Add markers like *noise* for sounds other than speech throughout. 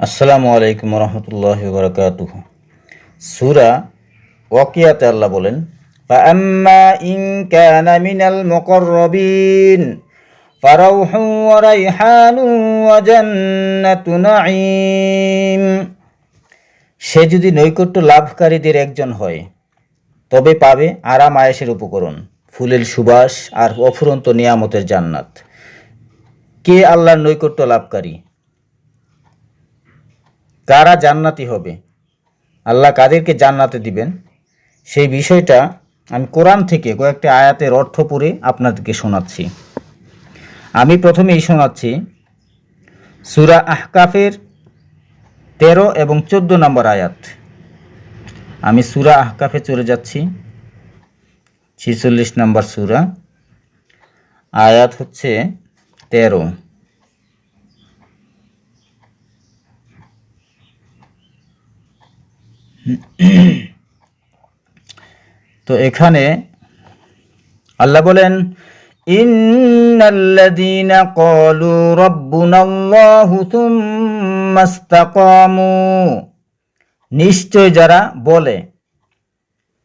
আসসালামু আলাইকুম রহমতুল্লাহ বরকাতুহ সুরা ওয়াকিয়াতে আল্লাহ বলেন فأما إن كان من المقربين فروح وريحان وجنة نعيم সে যদি নৈকট্য লাভকারীদের একজন হয় তবে পাবে আরাম আয়েসের উপকরণ ফুলের সুবাস আর অফুরন্ত নিয়ামতের জান্নাত কে আল্লাহর নৈকট্য লাভকারী কারা জান্নাতি হবে? আল্লাহ কাদেরকে জান্নাতে দিবেন? সেই বিষয়টা আমি কোরআন থেকে কয়েকটি আয়াতের অর্থ পড়ে আপনাদেরকে শোনাচ্ছি। আমি প্রথমেই শোনাচ্ছি, সুরা আহকাফের তেরো এবং চোদ্দ নম্বর আয়াত। আমি সুরা আহকাফে চলে যাচ্ছি, ছিচল্লিশ নম্বর সুরা। আয়াত হচ্ছে তেরো। *clears throat* তো এখানে আল্লাহ বলেন নিশ্চয় যারা বলে,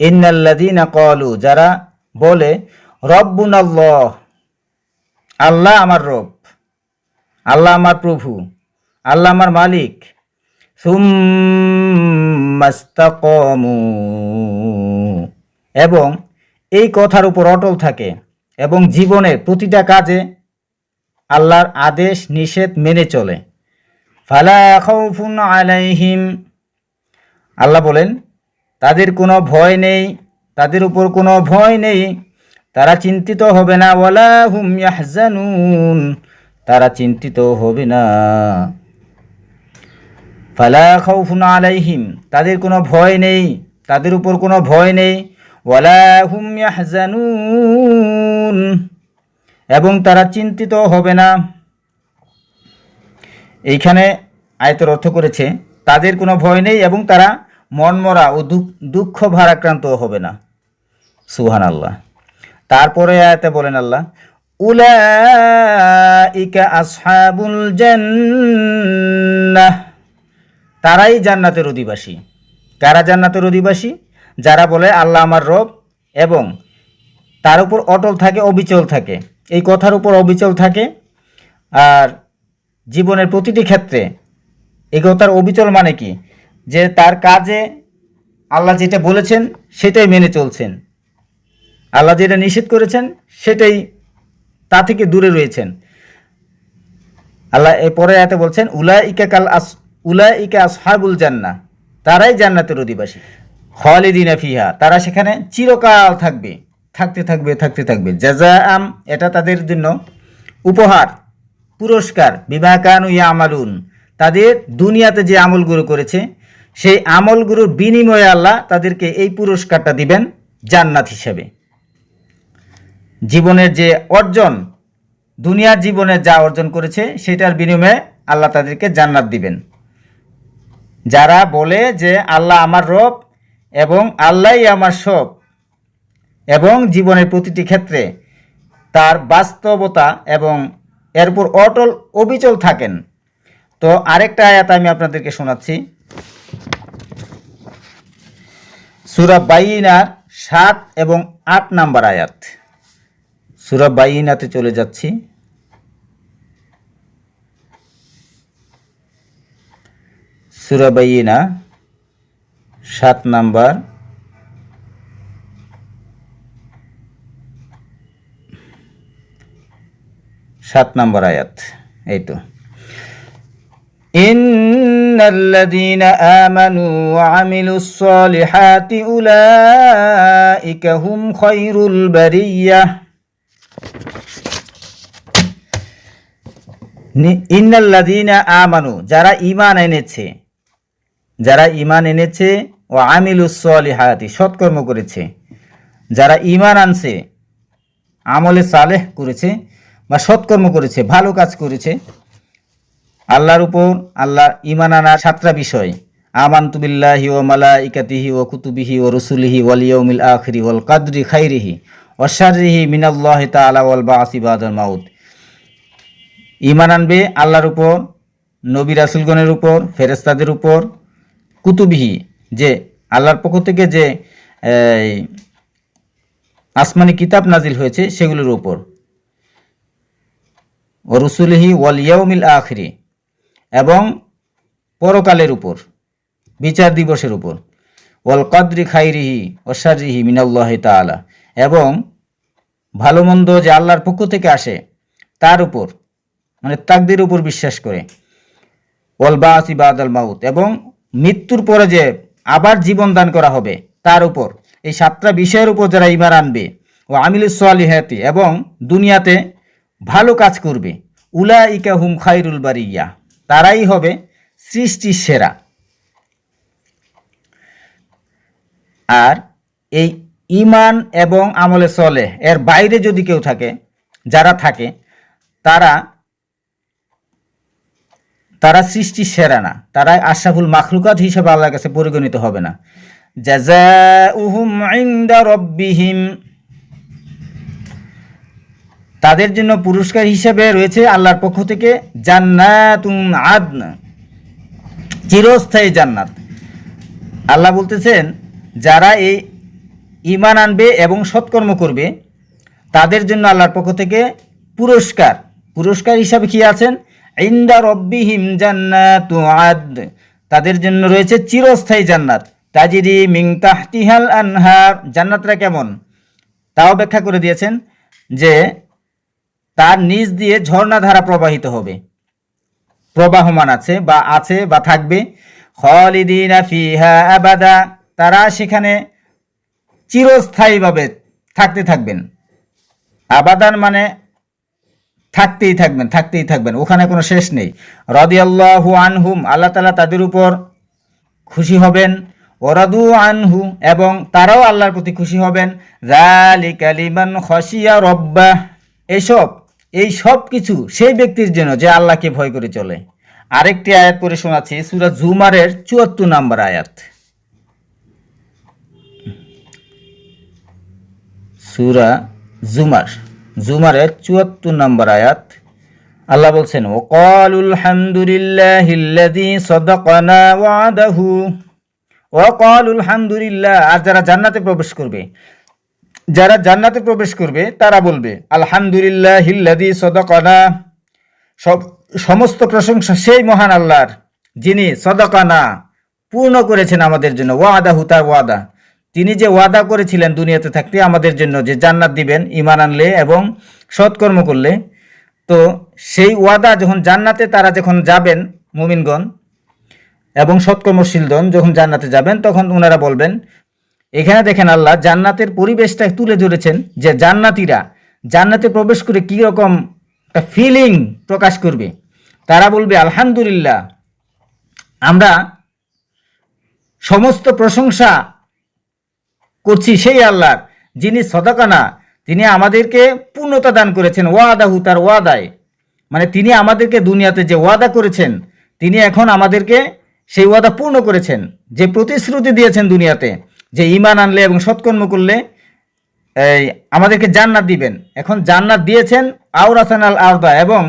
ইন্নাল্লাযীনা ক্বালু, যারা বলে, রব্বুনাল্লাহ, আল্লাহ আমার রব, আল্লাহ আমার প্রভু, আল্লাহ আমার মালিক সুম্মাস্তাকামু এবং এই কথার উপর অটল থাকে এবং জীবনের প্রতিটা কাজে আল্লাহর আদেশ, নিষেধ মেনে চলে। ফালা খাউফুন আলাইহিম। আল্লাহ বলেন, তাদের কোনো ভয় নেই, তাদের উপর কোনো ভয় নেই, তারা চিন্তিত হবে না। ওয়ালা হুম ইয়াহজানুন। তারা চিন্তিত হবে না। ফালা খাউফুন আলাইহিম, তাদের কোনো ভয় নেই, তাদের উপর কোনো ভয় নেই। ওয়ালা হুম ইয়াহজানুন, এবং তারা চিন্তিত হবে না। এইখানে আয়তের অর্থ করেছে, তাদের কোনো ভয় নেই এবং তারা মনমরা ও দুঃখ ভারাক্রান্ত হবে না। সুহান আল্লাহ তারপরে আয়াতে বলেন আল্লাহ উলা উলাইকা আসহাবুল জান্নাহ। তারাই জান্নাতের অধিবাসী। কারা জান্নাতের অধিবাসী? যারা বলে, আল্লাহ আমার রব এবং তার উপর অটল থাকে, অবিচল থাকে। এই কথার উপর অবিচল থাকে। আর জীবনের প্রতিটি ক্ষেত্রে এই কথার অবিচল মানে কি? যে তার কাজে আল্লাহ যেটা বলেছেন, সেটাই মেনে চলছেন। আল্লাহ যেটা নিষেধ করেছেন, সেটাই তা থেকে দূরে রয়েছেন। আল্লাহ এ পরে এতে বলছেন উলা ইকা কাল আস উলা ইকা আসহাবুল জান্না তারাই জান্নাতের অধিবাসী। খালিদিনা ফিহা, তারা সেখানে চিরকাল থাকবে, থাকতে থাকবে থাকতে থাকবে। জাজা আম এটা তাদের জন্য উপহার, পুরস্কার। বিবাহকানু ইয়া আমালুন তাদের দুনিয়াতে যে আমলগুলো করেছে, সেই আমলগুলোর বিনিময়ে আল্লাহ তাদেরকে এই পুরস্কারটা দিবেন জান্নাত হিসেবে। জীবনের যে অর্জন, দুনিয়ার জীবনে যা অর্জন করেছে, সেটার বিনিময়ে আল্লাহ তাদেরকে জান্নাত দিবেন। যারা বলে যে আল্লাহ আমার রব এবং আল্লাহই আমার সব এবং জীবনের প্রতিটি ক্ষেত্রে তার বাস্তবতা এবং এর উপর অটল অবিচল থাকেন। তো আরেকটা আয়াত আমি আপনাদেরকে শোনাচ্ছি। সুরা বাইনার সাত এবং আট নাম্বার আয়াত। সুরা বাইনাতে চলে যাচ্ছি। সুরা বাইনা সাত নাম্বার সাত নাম্বার আয়াত এই তো إن الذين آمنوا وعملوا الصالحات أولئك هم خير البرية ইন্নাল্লাযীনা আমানু যারা ঈমান এনেছে যারা ইমান এনেছে ও আমিল আমিলুস সলিহাতি, সৎকর্ম করেছে। যারা ইমান আনছে, আমলে সালেহ করেছে বা সৎকর্ম করেছে, ভালো কাজ করেছে, আল্লাহর উপর আল্লাহ ইমান আনার সাতটা বিষয়। আমান্তু বিল্লাহি ও মালাইকাতিহি ও কুতুবিহি ও রসুলিহি ওয়াল ইয়াউমিল আখিরি ওয়াল কাদরি খাইরিহি ওয়া শাররিহি মিনাল্লাহি তাআলা ওয়াল বাসি বাদাল মাউত। ঈমান আনবে আল্লাহর উপর, নবী রাসুলগণের উপর ফেরেস্তাদের উপর কুতুবিহি, যে আল্লাহর পক্ষ থেকে যে আসমানি কিতাব নাজিল হয়েছে সেগুলোর উপর। ও রসুলহি ওয়াল ইয়াউমিল আখরি, এবং পরকালের উপর, বিচার দিবসের উপর। ওয়াল কদ্রি খাইরিহি ওসারিহি মিনাল্লাহ তাআলা, এবং ভালো মন্দ যে আল্লাহর পক্ষ থেকে আসে, তার উপর মানে তাকদির উপর বিশ্বাস করে। ওয়াল বাসি বাদাল মাউত, এবং মৃত্যুর পরে যে আবার জীবন দান করা হবে, তার উপর। এই সাতটা বিষয়ের উপর যারা ইমান আনবে, ও আমিলুস সালিহাতি, এবং দুনিয়াতে ভালো কাজ করবে উলা ইকা হুম খাইরুল বারিয়া। তারাই হবে সৃষ্টির সেরা। আর এই ইমান এবং আমলে চলে এর বাইরে যদি কেউ থাকে, যারা থাকে, তারা তারা সৃষ্টি সেরা না। তারা আশরাফুল মাখলুকাত হিসেবে আল্লাহর কাছে পরিগণিত হবে না। তাদের জন্য পুরস্কার হিসেবে রয়েছে আল্লাহর পক্ষ থেকে জান্নাতুন চিরস্থায়ী জান্নাত। আল্লাহ বলতেছেন, যারা এই ইমান আনবে এবং সৎকর্ম করবে, তাদের জন্য আল্লাহর পক্ষ থেকে পুরস্কার। পুরস্কার হিসাবে কি আছেন? ইন্দা রব্বিহিম জান্নাতু তাদের জন্য রয়েছে চিরস্থায়ী জান্নাত। তাজিরি মিং তাহতিহাল আনহার। জান্নাতরা কেমন? তাও ব্যাখ্যা করে দিয়েছেন যে তার নিচ দিয়ে ঝর্ণাধারা প্রবাহিত হবে। প্রবাহমান আছে বা আছে বা থাকবে। আবাদা। তারা সেখানে চিরস্থায়ীভাবে থাকতে থাকবেন। আবাদান মানে থাকতেই থাকবেন থাকতেই থাকবেন। ওখানে কোনো শেষ নেই। রদিয়াল্লাহু আনহুম, আল্লাহ তালা তাদের উপর খুশি হবেন। ওরাদু আনহু, এবং তারাও আল্লাহর প্রতি খুশি হবেন। জালিকা লিমান খসিয়া রব্বা এসব, এই সব কিছু সেই ব্যক্তির জন্য যে আল্লাহকে ভয় করে চলে। আরেকটি আয়াত পড়ে শোনাচ্ছি সুরা জুমারের চুয়াত্তর নম্বর আয়াত। সুরা জুমার। জুমারের চুয়াত্তর নম্বর আয়াত। আল্লাহ বলছেন ও কলুল হামদুলিল্লাহিল্লাযী সাদাকানা ও কলুল হামদুলিল্লাহ, আর যারা জান্নাতে প্রবেশ করবে, যারা জান্নাতে প্রবেশ করবে, তারা বলবে, আলহামদুলিল্লাহ হিল্লাদি সদকানা। সব, সমস্ত প্রশংসা সেই মহান আল্লাহর, যিনি সদকানা পূর্ণ করেছেন আমাদের জন্য ওয়াদা হুতার ওয়াদা। তিনি যে ওয়াদা করেছিলেন দুনিয়াতে থাকতে আমাদের জন্য, যে জান্নাত দিবেন ইমান আনলে এবং সৎকর্ম করলে, তো সেই ওয়াদা যখন জান্নাতে তারা যখন যাবেন, মুমিনগণ, এবং সৎকর্মশীলগণ যখন জান্নাতে যাবেন, তখন ওনারা বলবেন, এখানে দেখেন আল্লাহ, জান্নাতের পরিবেশটা তুলে ধরেছেন যে জান্নাতিরা জান্নাতে প্রবেশ করে কী রকম একটা ফিলিং প্রকাশ করবে। তারা বলবে, আলহামদুলিল্লাহ, আমরা সমস্ত প্রশংসা করছি সেই আল্লাহর, যিনি সদাকানা তিনি আমাদেরকে পূর্ণতা দান করেছেন, ওয়াদাহু তার ওয়াদায়। মানে তিনি আমাদেরকে দুনিয়াতে যে ওয়াদা করেছেন, তিনি এখন আমাদেরকে সেই ওয়াদা পূর্ণ করেছেন, যে প্রতিশ্রুতি দিয়েছেন দুনিয়াতে, যে ইমান আনলে এবং সৎকর্ম করলে, এই আমাদেরকে জান্নাত দিবেন। এখন জান্নাত দিয়েছেন আউরাসান আল আরদা এবং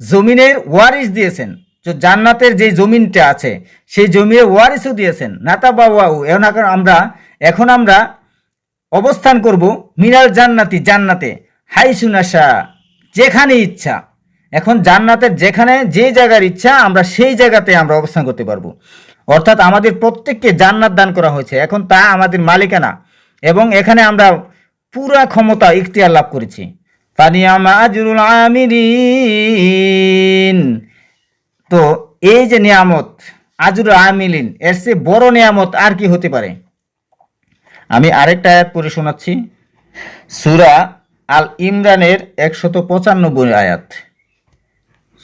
জমিনের ওয়ারিস দিয়েছেন। তো জান্নাতের যে জমিনটা আছে, সেই জমির ওয়ারিসও দিয়েছেন। নাতা বাবু এখন আমরা এখন আমরা অবস্থান করব মিনাল জান্নাতি, জান্নাতে। হাই সুনাশা যেখানে ইচ্ছা। এখন জান্নাতের যেখানে যে জায়গার ইচ্ছা, আমরা সেই জায়গাতে আমরা অবস্থান করতে পারব। অর্থাৎ আমাদের প্রত্যেককে জান্নাত দান করা হয়েছে। এখন তা আমাদের মালিকানা। এবং এখানে আমরা পুরা ক্ষমতা, ইখতিয়ার লাভ করেছি। তো এই যে নিয়ামত, আজরুল আমিলিন এর চেয়ে বড় নিয়ামত আর কি হতে পারে? আমি আরেকটা আয়াত পড়ে শোনাচ্ছি সুরা আল ইমরানের একশত পঁচানব্বই আয়াত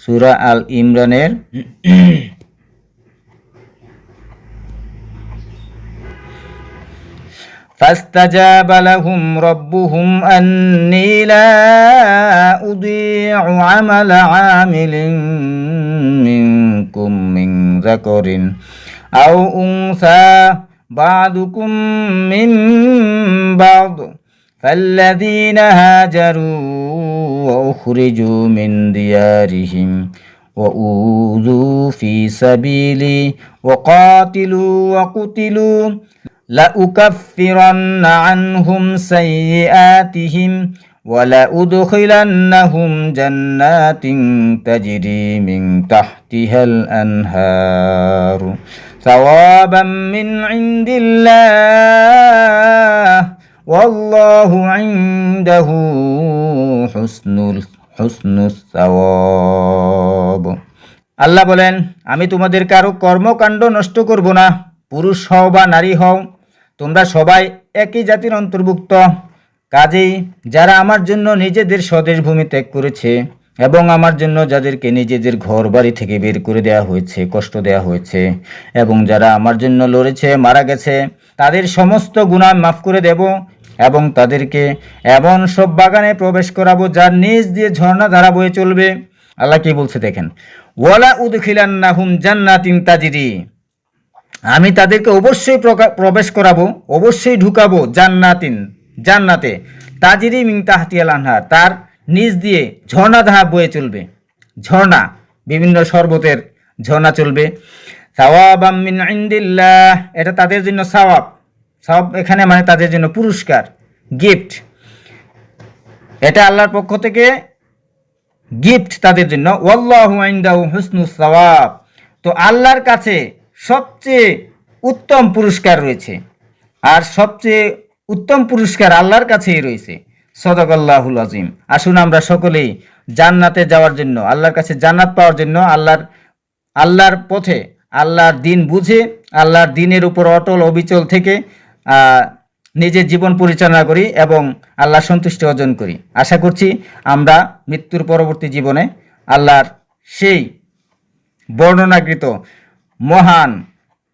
সুরা আল ইমরানের فاستجاب لهم ربهم أني لا أضيع عمل عامل منكم من ذكر أو أنثى بعضكم من بعض فالذين هاجروا وأخرجوا من ديارهم وأوذوا في سبيلي وقاتلوا وقتلوا لأكفرن عنهم سيئاتهم ولأدخلنهم جنات تجري من تحتها الأنهار ثوابا من عند الله والله عنده حسن حسن الثواب আল্লাহ বলেন আমি তোমাদের কারো কর্মকাণ্ড নষ্ট করব না পুরুষ হও বা নারী হও তোমরা সবাই একই জাতির অন্তর্ভুক্ত কাজেই যারা আমার জন্য নিজেদের স্বদেশ ভূমি ত্যাগ করেছে এবং আমার জন্য যাদেরকে নিজেদের ঘর বাড়ি থেকে বের করে দেওয়া হয়েছে, কষ্ট দেওয়া হয়েছে, এবং যারা আমার জন্য লড়েছে, মারা গেছে, তাদের সমস্ত গুণা মাফ করে দেব এবং তাদেরকে এমন সব বাগানে প্রবেশ করাবো যার নিজ দিয়ে ঝর্ণা ধারা বয়ে চলবে। আল্লাহ কি বলছে দেখেন, ওয়ালা উদখিলান্নাহুম জান্নাতিন তাজিরি, আমি তাদেরকে অবশ্যই প্রবেশ করাবো, অবশ্যই ঢুকাবো জান্নাতিন, জান্নাতে, তাজিরি মিং আনহার, তার নিজ দিয়ে ঝর্ণা ধারা বয়ে চলবে, ঝর্ণা, বিভিন্ন শরবতের ঝর্ণা চলবে। মিন এটা তাদের জন্য সাওয়াব। সাওয়াব এখানে মানে তাদের জন্য পুরস্কার গিফট এটা আল্লাহর পক্ষ থেকে গিফট তাদের জন্য। ওয়াল্লাহু সাওয়াব। তো আল্লাহর কাছে সবচেয়ে উত্তম পুরস্কার রয়েছে। আর সবচেয়ে উত্তম পুরস্কার আল্লাহর কাছেই রয়েছে। সদকাল্লাহুল আজিম। আসুন আমরা সকলেই জান্নাতে যাওয়ার জন্য, আল্লাহর কাছে জান্নাত পাওয়ার জন্য, আল্লাহর আল্লাহর পথে, আল্লাহর দিন বুঝে, আল্লাহর দিনের উপর অটল অবিচল থেকে নিজের জীবন পরিচালনা করি এবং আল্লাহ সন্তুষ্টি অর্জন করি। আশা করছি আমরা মৃত্যুর পরবর্তী জীবনে আল্লাহর সেই বর্ণনাকৃত মহান,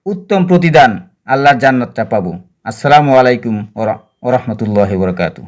উত্তম প্রতিদান আল্লাহর জান্নাতটা পাবো। আসসালামু আলাইকুম ওরা ওরহমতুল্লাহ বরকাতু